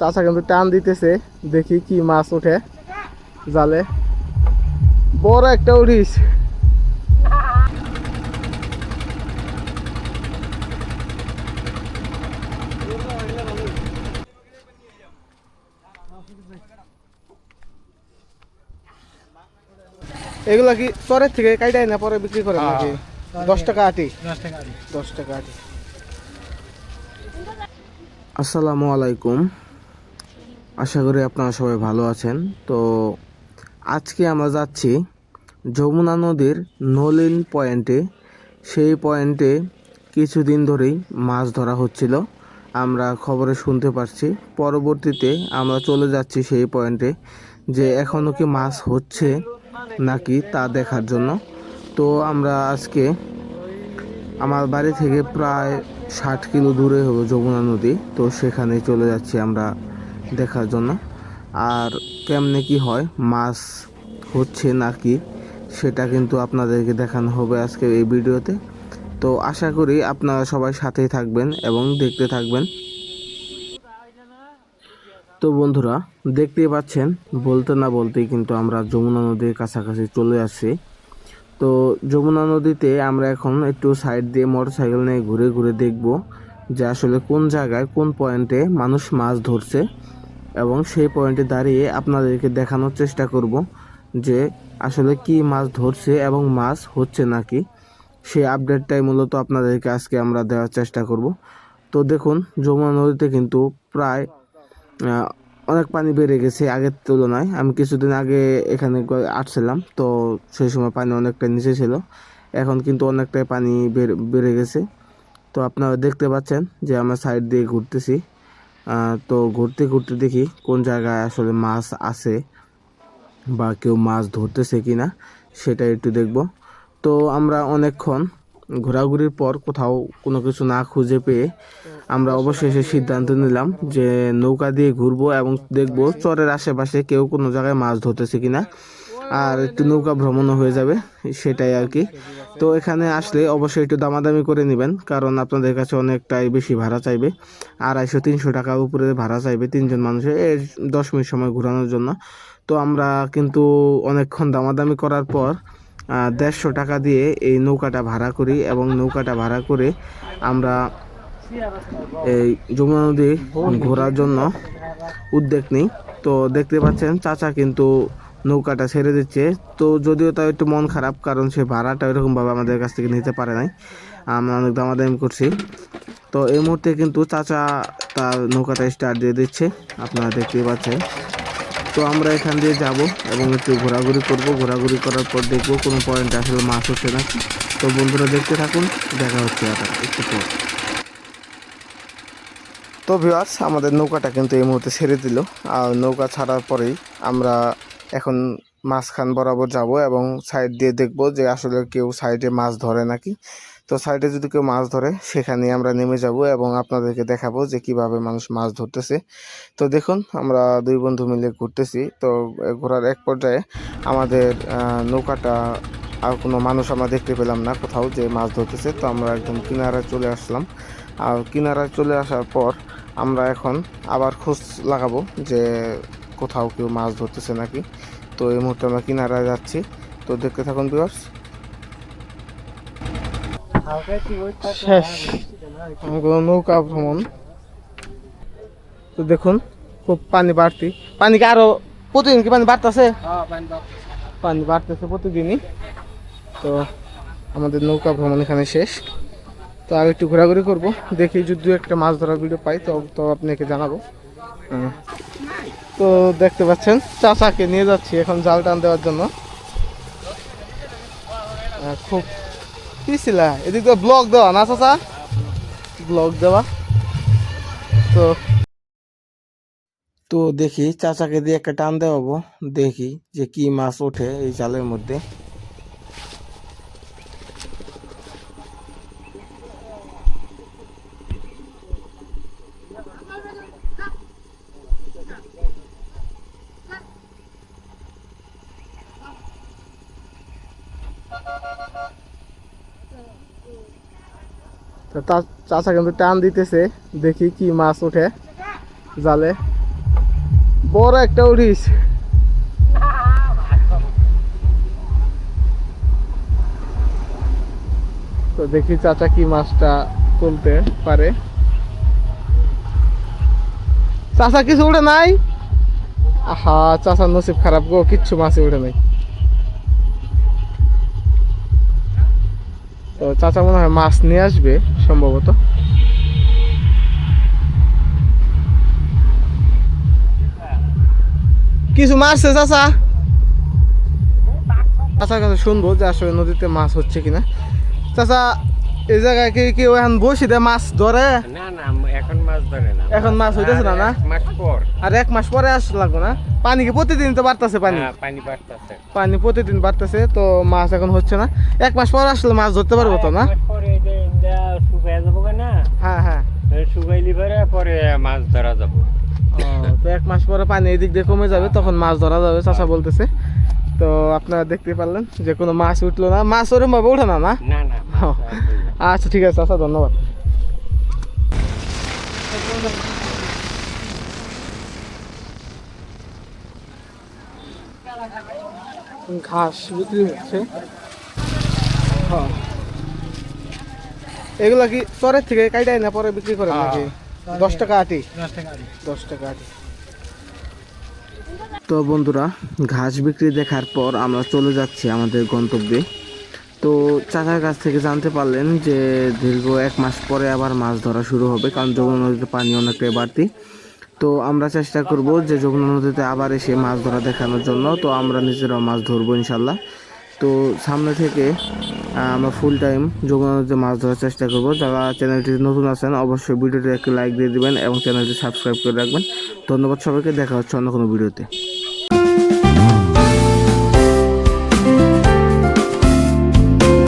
চাচা কিন্তু টান দিতেছে দেখি কি মাছ ওঠে জালে। বড় একটা উঠিস এগুলা কি চরের থেকে কাইটাই না পরে বিক্রি করে নাকি? দশ টাকা আটি। দশ টাকা আটি। আসসালামু আলাইকুম। আশা করি আপনারা সবাই ভালো আছেন। তো আজকে আমরা যাচ্ছি যমুনা নদীর নলিন পয়েন্টে। সেই পয়েন্টে কিছুদিন ধরেই মাছ ধরা হচ্ছিল। আমরা খবরে শুনতে পারছি। পরবর্তীতে আমরা চলে যাচ্ছি সেই পয়েন্টে যে এখনও কি মাছ হচ্ছে নাকি তা দেখার জন্য। তো আমরা আজকে আমার বাড়ি থেকে প্রায় ষাট কিলো দূরে হলো যমুনা নদী, তো সেখানে চলে যাচ্ছি আমরা দেখার জন্য। আর কেমনে কি হয়, মাছ হচ্ছে নাকি, সেটা কিন্তু আপনাদেরকে দেখানো হবে আজকে এই ভিডিওতে। তো আশা করি আপনারা সবাই সাথেই থাকবেন এবং দেখতে থাকবেন। তো বন্ধুরা, দেখতেই পাচ্ছেন, বলতে না বলতেই কিন্তু আমরা যমুনা নদীর কাছাকাছি চলে আসছি। তো যমুনা নদীতে আমরা এখন একটু সাইড দিয়ে মোটর সাইকেল নিয়ে ঘুরে ঘুরে দেখব যে আসলে কোন জায়গায় কোন পয়েন্টে মানুষ মাছ ধরছে এবং সেই পয়েন্টে দাঁড়িয়ে আপনাদেরকে দেখানোর চেষ্টা করব যে আসলে কি মাছ ধরছে এবং মাছ হচ্ছে নাকি। সেই আপডেটটাই মূলত আপনাদেরকে আজকে আমরা দেওয়ার চেষ্টা করব। তো দেখুন, যমুনা নদীতে কিন্তু প্রায় অনেক পানি বেড়ে গেছে আগের তুলনায়। আমি কিছুদিন আগে এখানে আসছিলাম, তো সেই সময় পানি অনেকটা নিচে ছিল। এখন কিন্তু অনেকটাই পানি বেড়ে গেছে। তো আপনারা দেখতে পাচ্ছেন যে আমরা সাইড দিয়ে ঘুরতেছি। তো ঘুরতে ঘুরতে দেখি কোন জায়গায় আসলে মাছ আছে বা কেউ মাছ ধরতেছে কি না সেটা একটু দেখব। তো আমরা অনেকক্ষণ ঘোরাঘুরির পর কোথাও কোনো কিছু না খুঁজে পেয়ে আমরা অবশেষে সিদ্ধান্ত নিলাম যে নৌকা দিয়ে ঘুরবো এবং দেখব চরের আশেপাশে কেউ কোনো জায়গায় মাছ ধরতেছে কিনা আর একটু নৌকা ভ্রমণও হয়ে যাবে, সেটাই আর কি। তো এখানে আসলে অবশ্যই একটু দামাদামি করে নেবেন, কারণ আপনাদের কাছে অনেকটাই বেশি ভাড়া চাইবে। আড়াইশো, তিনশো টাকার উপরে ভাড়া চাইবে তিনজন মানুষের, এই দশ মিনিট সময় ঘোরানোর জন্য। তো আমরা কিন্তু অনেকক্ষণ দামাদামি করার পর দেড়শো টাকা দিয়ে এই নৌকাটা ভাড়া করি এবং নৌকাটা ভাড়া করে আমরা এই যমুনা নদী ঘোরার জন্য উদ্যোগ নিই। তো দেখতে পাচ্ছেন, চাচা কিন্তু নৌকাটা ছেড়ে দিচ্ছে। তো যদিও তাও একটু মন খারাপ, কারণ সে ভাড়াটা এরকমভাবে আমাদের কাছ থেকে নিতে পারে নাই। আমরা অনেক দামাদামি করছি। তো এই মুহূর্তে কিন্তু চাচা তার নৌকাটা স্টার্ট দিয়ে দিচ্ছে। আপনারা দেখতেই পাচ্ছেন। তো আমরা এখান দিয়ে যাব এবং একটু ঘোরাঘুরি করব। ঘোরাঘুরি করার পর দেখব কোনো পয়েন্ট আসলে মাছ হচ্ছে না তো বন্ধুরা দেখতে থাকুন, দেখা হচ্ছে আর একটু পর। তো ভিওয়ার্স আমাদের নৌকাটা কিন্তু এই মুহূর্তে ছেড়ে দিল। আর নৌকা ছাড়ার পরেই আমরা এখন মাঝখান বরাবর যাব এবং সাইড দিয়ে দেখব যে আসলে কেউ সাইডে মাছ ধরে নাকি। তো সাইডে যদি কেউ মাছ ধরে, সেখানে আমরা নেমে যাব এবং আপনাদেরকে দেখাবো যে কীভাবে মানুষ মাছ ধরতেছে। তো দেখুন, আমরা দুই বন্ধু মিলে ঘুরতেছি। তো ঘোরার এক পর্যায়ে আমাদের নৌকাটা, আর কোনো মানুষ আমরা দেখতে পেলাম না কোথাও যে মাছ ধরতেছে। তো আমরা একদম কিনারায় চলে আসলাম। আর কিনারায় চলে আসার পর আমরা এখন আবার খোঁজ লাগাবো যে কোথাও কেউ মাছ ধরতেছে নাকি। তো এই মুহূর্তে আমরা কিনারা যাচ্ছি। তো দেখতে থাকুন বিয়ার্স শেষ। নৌকা ভ্রমণ। তো দেখুন খুব পানি বাড়তি। পানি কি আরও প্রতিদিন কি পানি বাড়তেছে? পানি বাড়তেছে। প্রতিদিনই। তো আমাদের নৌকা ভ্রমণ এখানে শেষ। তো আর একটু ঘোরাঘুরি করব। দেখি যদি দু একটা মাছ ধরার ভিডিও পাই তো তো আপনাকে জানাব। তো দেখতে পাচ্ছেন, চাচাকে নিয়ে যাচ্ছি এখন জাল টান দেওয়ার জন্য। খুব কি ছিল? এদিক তো ব্লক দেওয়া না, চাচা? ব্লক দেওয়া। তো তো দেখি, চাচাকে দিয়ে একটা টান দেওয়াবো। দেখি যে কি মাছ ওঠে এই জালের মধ্যে। তো চাচা কিন্তু টান দিতেছে, দেখি কি মাছ ওঠে, জালে। বড় একটা উঠিস। তো দেখি চাচা কি মাছটা তুলতে পারে। চাচা কিছু উঠে নাই? আহা চাচার নসিব খারাপ গো, কিচ্ছু মাছই উঠে নাই। তো চাচা মনে হয় মাছ নিয়ে আসবে সম্ভবত। কিছু মারছে চাচা? চাচার কাছে শুনব যে আসলে নদীতে মাছ হচ্ছে কিনা। চাচা, এই জায়গায় কি কেউ এখন বসি দেয় মাছ ধরে? না না এখন মাছ ধরে না। এখন মাছ হইতেছে না, না? এক মাস পর। আর এক মাস পরে আস লাগবো না? পানি কি প্রতিদিন তো বাড়তেছে পানি? হ্যাঁ, পানি বাড়তেছে। পানি প্রতিদিন বাড়তেছে তো মাছ এখন হচ্ছে না। এক মাস পর আসলে মাছ ধরতে পারব তো না? এক পরে এই যে ইন্দা যাব না হ্যাঁ হ্যাঁ। শুকাইলি পরে পরে মাছ ধরা যাব। তো এক মাস পরে পানি এদিক দিয়ে কমে যাবে তখন মাছ ধরা যাবে চাষা বলতেছে। তো আপনারা দেখতে পারলেন যে কোনো মাছ উঠল না। মাছ ওরম ভাবে ওঠে না না? না না না। আচ্ছা ঠিক আছে চাষা ধন্যবাদ। ঘাস বিক্রি হচ্ছে। হ্যাঁ। এগুলা কি চরের থেকে কাইটাই না পরে বিক্রি করে নাকি? দশ টাকা আটি। দশ টাকা আটি। তো বন্ধুরা ঘাস বিক্রি দেখার পর আমরা চলে যাচ্ছি আমাদের গন্তব্যে। তো চাচার কাছ থেকে জানতে পারলেন যে দীর্ঘ এক মাস পরে আবার মাছ ধরা শুরু হবে, কারণ যমুনা নদীতে পানি অনেকটাই বাড়তি। তো আমরা চেষ্টা করব যে যমুনা নদীতে আবার এসে মাছ ধরা দেখানোর জন্য। তো আমরা নিজেরাও মাছ ধরবো ইনশাল্লাহ তো সামনে থেকে আমরা ফুল টাইম যমুনা নদীতে মাছ ধরার চেষ্টা করব। যারা চ্যানেলটি নতুন আছেন, অবশ্যই ভিডিওটি একটি লাইক দিয়ে দিবেন এবং চ্যানেলটি সাবস্ক্রাইব করে রাখবেন। ধন্যবাদ সবাইকে, দেখা হচ্ছে অন্য কোনো ভিডিওতে।